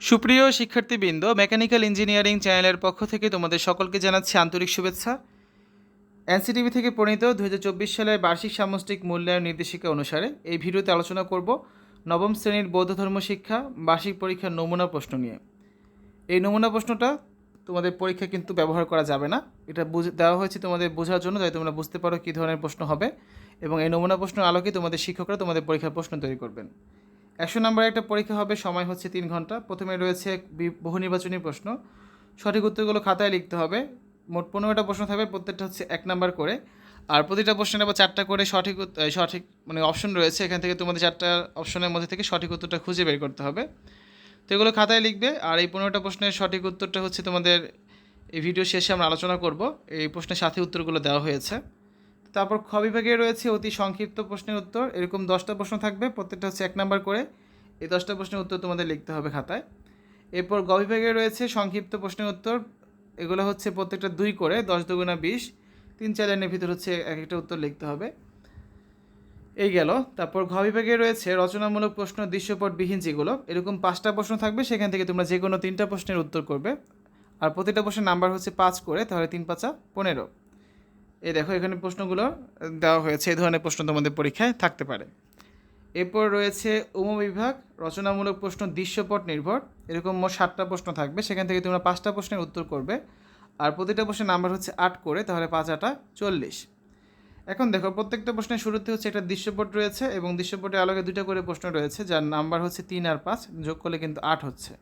সুপ্রিয় শিক্ষার্থীবৃন্দ mechanical engineering চ্যানেলের পক্ষ থেকে তোমাদের সকলকে জানাচ্ছি আন্তরিক শুভেচ্ছা। এনসিটিভি থেকে প্রণীত দু হাজার চব্বিশ সালের বার্ষিক সামষ্টিক মূল্যায়ন নির্দেশিকা অনুসারে এই ভিডিওতে আলোচনা করব নবম শ্রেণির বৌদ্ধ ধর্ম শিক্ষা, বার্ষিক পরীক্ষার নমুনা প্রশ্ন নিয়ে। এই নমুনা প্রশ্নটা তোমাদের পরীক্ষা কিন্তু ব্যবহার করা যাবে না। এটা বুঝে, দেওয়া হয়েছে তোমাদের বোঝার জন্য, যাতে তোমরা বুঝতে পারো কী ধরনের প্রশ্ন হবে। এবং এই নমুনা প্রশ্ন আলোকে তোমাদের শিক্ষকরা তোমাদের পরীক্ষার প্রশ্ন তৈরি করবেন। একশো নম্বরের একটা পরীক্ষা হবে, সময় হচ্ছে তিন ঘণ্টা। প্রথমে রয়েছে বহু নির্বাচনী প্রশ্ন। সঠিক উত্তরগুলো খাতায় লিখতে হবে। মোট পনেরোটা প্রশ্ন থাকবে, প্রত্যেকটা হচ্ছে এক নাম্বার করে। আর প্রতিটা প্রশ্নের আবার চারটা করে সঠিক সঠিক মানে অপশন রয়েছে। এখান থেকে তোমাদের চারটা অপশনের মধ্যে থেকে সঠিক উত্তরটা খুঁজে বের করতে হবে। তো এগুলো খাতায় লিখবে। আর এই পনেরোটা প্রশ্নের সঠিক উত্তরটা হচ্ছে তোমাদের এই ভিডিও শেষে আমরা আলোচনা করব। এই প্রশ্নের সাথে উত্তরগুলো দেওয়া হয়েছে। তারপর খ বিভাগে রয়েছে অতি সংক্ষিপ্ত প্রশ্নের উত্তর। এরকম দশটা প্রশ্ন থাকবে, প্রত্যেকটা হচ্ছে এক নাম্বার করে। এই দশটা প্রশ্নের উত্তর তোমাদের লিখতে হবে খাতায়। এরপর গ বিভাগে রয়েছে সংক্ষিপ্ত প্রশ্নের উত্তর। এগুলো হচ্ছে প্রত্যেকটা দুই করে, দশ দুগুণা বিশ। তিন চার লাইনের ভিতর হচ্ছে এক একটা উত্তর লিখতে হবে। এই গেল। তারপর ঘ বিভাগে রয়েছে রচনামূলক প্রশ্ন দৃশ্যপটবিহীন যেগুলো। এরকম পাঁচটা প্রশ্ন থাকবে, সেখান থেকে তোমরা যে কোনো তিনটা প্রশ্নের উত্তর করবে। আর প্রতিটা প্রশ্নের নাম্বার হচ্ছে পাঁচ করে, তাহলে তিন পাঁচা পনেরো। এই দেখো, এখানে প্রশ্নগুলো দেওয়া হয়েছে। এই ধরনের প্রশ্ন তোমাদের পরীক্ষায় থাকতে পারে। এরপর রয়েছে উপবিভাগ রচনামূলক প্রশ্ন, দৃশ্যপট নির্ভর। এরকম মোট সাতটা প্রশ্ন থাকবে। সেখান থেকে তোমরা পাঁচটা প্রশ্নের উত্তর করবে। আর প্রতিটা প্রশ্নের নাম্বার হচ্ছে আট করে, তাহলে পাঁচ, আটা চল্লিশ। এখন দেখো, প্রত্যেকটা প্রশ্নের শুরুতে হচ্ছে একটা দৃশ্যপট রয়েছে এবং দৃশ্যপটে আলোকে দুটো করে প্রশ্ন রয়েছে, যার নাম্বার হচ্ছে তিন আর পাঁচ, যোগ করলে কিন্তু আট হচ্ছে।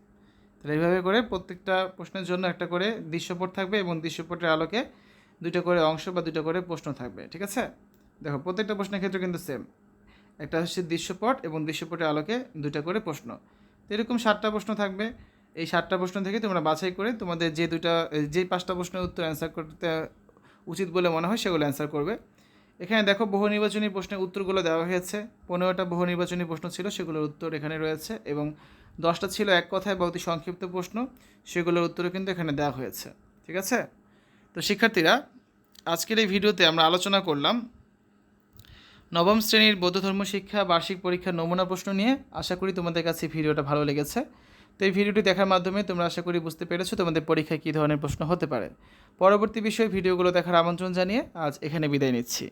তাহলে এইভাবে করে প্রত্যেকটা প্রশ্নের জন্য একটা করে দৃশ্যপট থাকবে এবং দৃশ্যপটের আলোকে দুটো করে অংশ বা দুটো করে প্রশ্ন থাকবে, ঠিক আছে? দেখো, প্রত্যেকটা প্রশ্নের ক্ষেত্রে কিন্তু সেম একটা হচ্ছে দৃশ্যপট এবং দৃশ্যপটের আলোকে দুটো করে প্রশ্ন। তো এরকম সাতটা প্রশ্ন থাকবে। এই সাতটা প্রশ্ন থেকে তোমরা বাছাই করে তোমাদের যে দুটা যে পাঁচটা প্রশ্নের উত্তর অ্যান্সার করতে উচিত বলে মনে হয় সেগুলো অ্যান্সার করবে। এখানে দেখো, বহু নির্বাচনী প্রশ্নের উত্তরগুলো দেওয়া হয়েছে। পনেরোটা বহু নির্বাচনী প্রশ্ন ছিল, সেগুলোর উত্তর এখানে রয়েছে এবং দশটা ছিল এক কথায় বা অতি সংক্ষিপ্ত প্রশ্ন, সেগুলোর উত্তরও কিন্তু এখানে দেওয়া হয়েছে, ঠিক আছে? শিক্ষার্থীরা, আজকের এই ভিডিওতে আমরা আলোচনা করলাম নবম শ্রেণির বৌদ্ধ ধর্ম শিক্ষা, বার্ষিক পরীক্ষার নমুনা প্রশ্ন নিয়ে। আশা করি তোমাদের কাছে ভিডিওটা ভালো লেগেছে। তো এই ভিডিওটি দেখার মাধ্যমে তোমরা আশা করি বুঝতে পেরেছ তোমাদের পরীক্ষায় কী ধরনের প্রশ্ন হতে পারে। পরবর্তী বিষয়ে ভিডিওগুলো দেখার আমন্ত্রণ জানিয়ে আজ এখানে বিদায় নিচ্ছি।